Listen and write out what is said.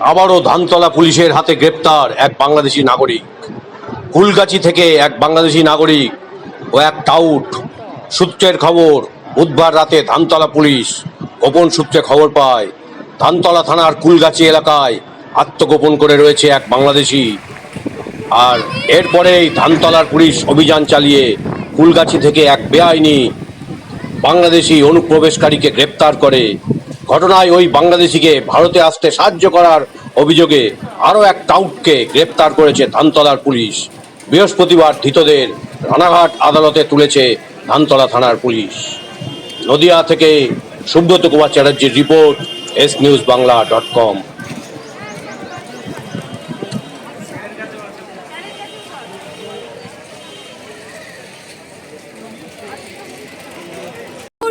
আবারও ধানতলা পুলিশের হাতে গ্রেপ্তার এক বাংলাদেশি নাগরিক। ফুলগাছি থেকে এক বাংলাদেশি নাগরিক ও এক টাউট। সূত্রের খবর, বুধবার রাতে ধানতলা পুলিশ গোপন সূত্রে খবর পায়, ধানতলা থানার কুলগাছি এলাকায় আত্মগোপন করে রয়েছে এক বাংলাদেশি। আর এরপরেই ধানতলার পুলিশ অভিযান চালিয়ে কুলগাছি থেকে এক বেআইনি বাংলাদেশি অনুপ্রবেশকারীকে গ্রেপ্তার করে ঘটনায় ওই বাংলাদেশিকে ভারতে আসতে সাহায্য করার অভিযোগে আরও এক টাউটকে গ্রেপ্তার করেছে ধানতলার পুলিশ। বৃহস্পতিবার ধৃতদের রানাঘাট আদালতে তুলেছে ধানতলা থানার পুলিশ। নদিয়া থেকে Subrata Kumar চ্যাটার্জির report, S news Bangla dot com.